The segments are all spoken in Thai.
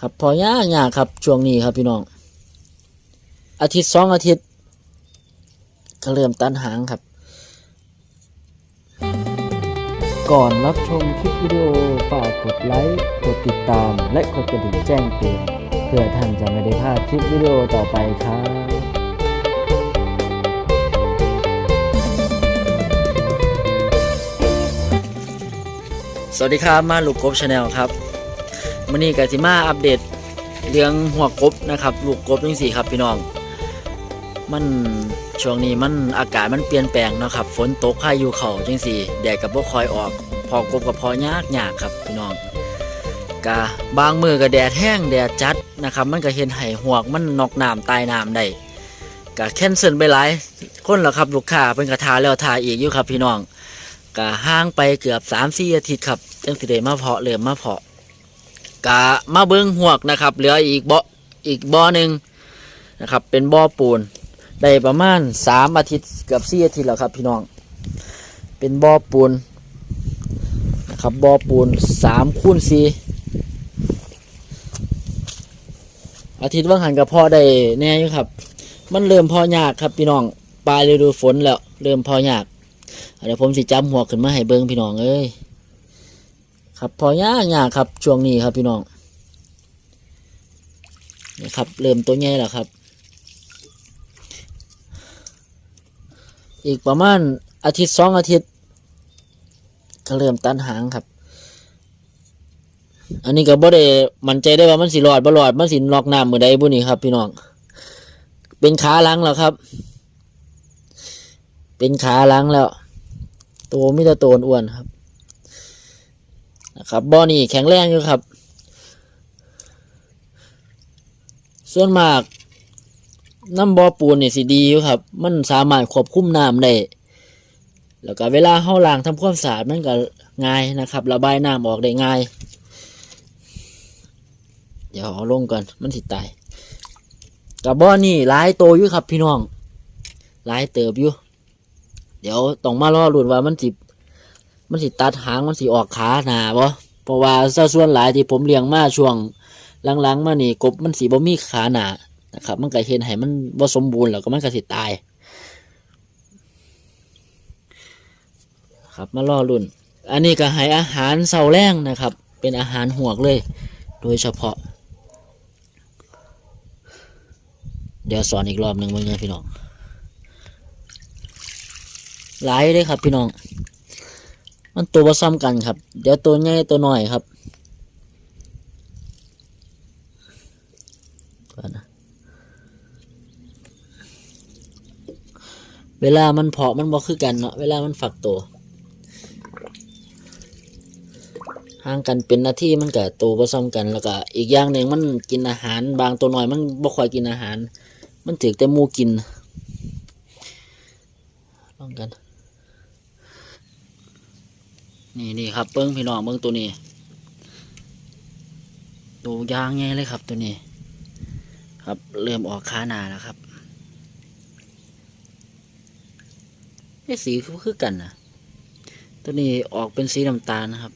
ครับพอยากยากครับช่วงนี้ครับพี่น้อง อาทิตย์สองอาทิตย์ก็เริ่มตันหางครับ ก่อนรับชมคลิปวิดีโอฝากกดไลค์กดติดตาม และกดกระดิ่งแจ้งเตือนเพื่อท่านจะไม่ได้พลาดคลิปวิดีโอต่อไปครับสวัสดีครับ มาลูกกบชาแนลครับ วันนี้กสิมาอัปเดตเรื่องหัวกบนะครับ ลูกกบจังสี่ครับพี่น้อง มันช่วงนี้มันอากาศมันเปลี่ยนแปลงเนาะครับ ฝนตกพายุเขาจังสี่แดดกับพวกคอยออก พอกบกับพอยากยากครับพี่น้องกะบางมือก็แดดแห้งแดดจัดนะครับ มันก็เห็นไห้หวกมันนอกน้ำตายน้ำได้กะแคนเซิลไปหลายคนแล้วครับลูกค้าเป็นกระทาแล้วทาอีกอยู่ครับพี่น้องกะห่างไปเกือบ3ามสี่อาทิตย์ครับจังสิได้มาเพาะเริ่มมาเพาะ กะมาเบิ้งหวกนะครับ เหลืออีกบ่ออีกบ่อหนึ่งนะครับ เป็นบ่อปูนได้ประมาณสามอาทิตย์เกือบสี่อาทิตย์แล้วครับ พี่น้อง เป็นบ่อปูนนะครับบ่อปูนสามคูณสี่อาทิตย์ว่างหันกับพ่อได้แน่อยู่ครับ มันเริ่มพอยากครับพี่น้องปลายฤดูฝนแล้ว เริ่มพอยากเดี๋ยวผมสิจำหัวขึ้นมาให้เบิ้งพี่น้องเอ้ย ครับพอยากยากครับช่วงนี้ครับพี่น้องนี่ครับเริ่มตัวใหญ่แล้วครับ อีกประมาณอาทิตย์สองอาทิตย์ก็เริ่มตันหางครับ อันนี้ก็บ่ได้มั่นใจได้ว่ามันสิรอดบ่รอดมันสิลอกน้ำมือใดบุนี่ครับพี่น้องเป็นขาหลังแล้วครับ เป็นขาหลังแล้ว ตัวมิตรโตนอ้วนครับ นะครับบ่อนี่แข็งแรงอยู่ครับ ส่วนมากน้ำบ่อปูนนี่สิดีอยู่ครับ มันสามารถควบคุมน้ำได้แล้วก็เวลาเฮาล้างทำความสะอาดมันก็ง่ายนะครับ ระบายน้ำออกได้ง่าย เดี๋ยวเอาลงก่อนมันสิตายกับบ่อนี่หลายโตอยู่ครับ พี่น้องหลายเติบอยู่ เดี๋ยวต้องมารอรุ่นว่ามันสิ มันสิตัดหางมันสิออกขาหนาบ่เพราะว่าซะส่วนหลายที่ผมเลี้ยงมาช่วงหลังๆมานี่กบมันสิบ่มีขาหนานะครับ มันก็เห็นให้มันบ่สมบูรณ์แล้วก็มันก็สิตายครับมารอรุ่น อันนี้ก็ให้อาหารเสาแรงนะครับ เป็นอาหารหวกเลย โดยเฉพาะ เดี๋ยวสอนอีกรอบหนึ่งมึงเนี่ยพี่น้องหลายเลยครับพี่น้อง มันตัวผสมกันครับ เดี๋ยวตัวใหญ่ตัวน้อยครับนะเวลามันเพาะมันบ่คือกันเนาะเวลามันฝักตัวห่างกันเป็นหน้าที่มันก็ตัวผสมกันแล้วก็อีกอย่างหนึ่งมันกินอาหาร บางตัวน้อยมันบ่ค่อยกินอาหาร มันถือแต่มูกินลองกัน นี่นี่ครับเบิ้งพี่น้องเบิ้งตัวนี้ตัวยางไงเลยครับตัวนี้ ครับเริ่มออกขานาแล้วครับไอ้สีคือกันนะตัวนี้ออกเป็นสีน้ำตาลนะครับ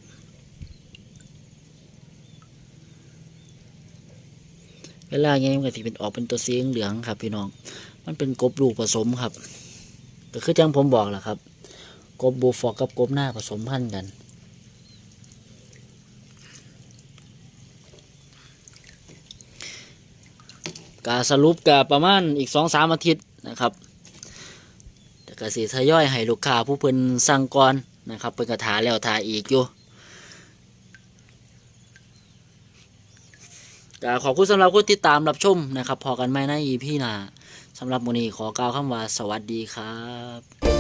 เวลาไงมันก็สิเป็นออกเป็นตัวสีเหลืองครับ พี่น้อง มันเป็นกบลูกผสมครับก็คือจังผมบอกแหละครับ กบบูฟอกกับกบหน้าผสมพันธุ์กัน กาสรุปกาประมาณอีกสองสามอาทิตย์นะครับแต่กสีทยอยให้ลูกค้าผู้เพิ่นสั่งก่อนนะครับเป็นกระถาแล้วทาอีกอยู่กขอบคุณสำหรับผู้ติดตามรับชมนะครับ พอกันไหมใน EP หน้าสำหรับวันนี้ขอกล่าวคำว่าสวัสดีครับ